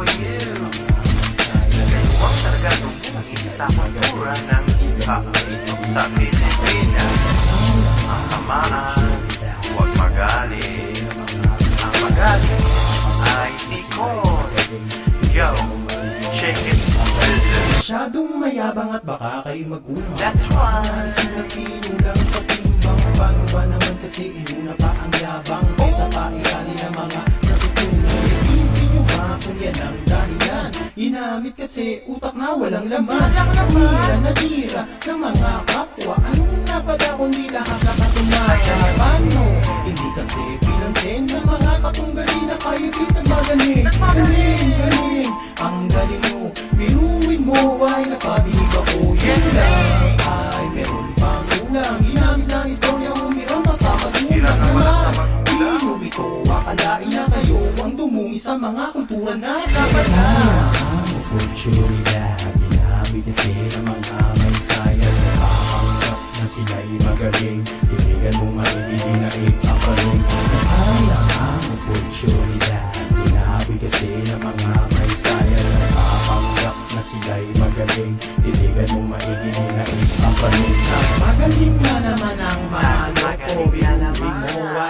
for you. Huwag talaga tumingin sa kultura ng pag-inom sa Pilipinas. Ang tamaan, huwag magaling. Ang magaling ay tikon. Yo, check it. Masyadong mayabang at baka kayo magulang. That's why. Ginamit kasi utak na walang laman. Tira na tira ng mga kapwa. Anong napala kundi lahat nakatumayan Paano? Hindi kasi pinansin ng mga katunggali na kayo bitag magaling Galing, galing, ang galing mo Biruin mo ay napabihig ako? Yan lang. Ay meron pang ulang. Ginamit ng istorya umiram pa sa magulang. Naman. Dino ito, akalain na kayo Ang dumumi sa mga kultura na ang oportunidad Binabi kasi ng mga may sayang Nakapanggap na sila'y magaling Tinigan mo maibigin na ikapaling Sayang ang oportunidad Binabi kasi ng mga may sayang Nakapanggap na sila'y magaling Tinigan mo maibigin na ikapaling Magaling na naman ang mga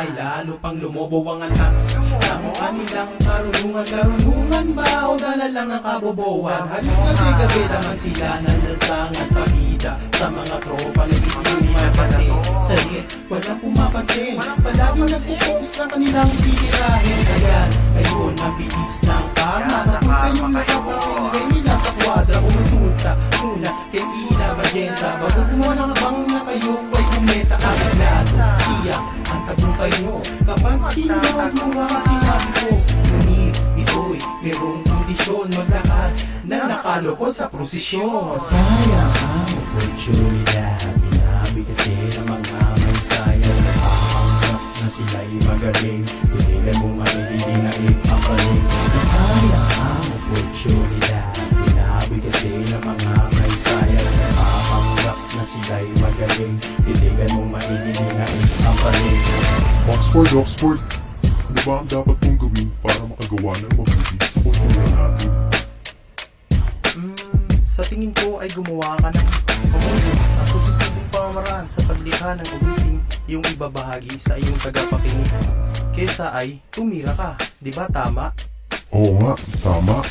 ay lalo pang lumobo ang antas. Ang kanilang karunungan Karunungan ba? O dala lang ng kabobohan Halos gabi-gabi naman sila nalasang at pabida Sa mga tropa na inuman kasi Salit, walang pumapansin. Palaging nagpo-focus ng kanilang titirahin Kaya ngayon ang bilis ng karma. Sa kung kayong nakapakinggan nila sa kwadra. Umusulta muna kay Ina Magenta. Bago gumawa ng abang na kayo ay kumeta Kagaglado, tiyak ang tagumpay nyo Kapag sinunod mo ang sinabi ko Ngunit ito'y merong kondisyon Maglakad na nakalukot sa prosesyon. Sayang ang oportunidad Binabi kasi ng mga Oxford, Oxford, ano ba ang dapat mong gawin para makagawa ng mabuti kultura natin? Mm, sa tingin ko ay gumawa ka ng pamundo at positibong pamamaraan sa paglikha ng uwiting yung ibabahagi sa iyong tagapakinig. Kesa ay tumira ka, di ba tama? Oo nga, tama.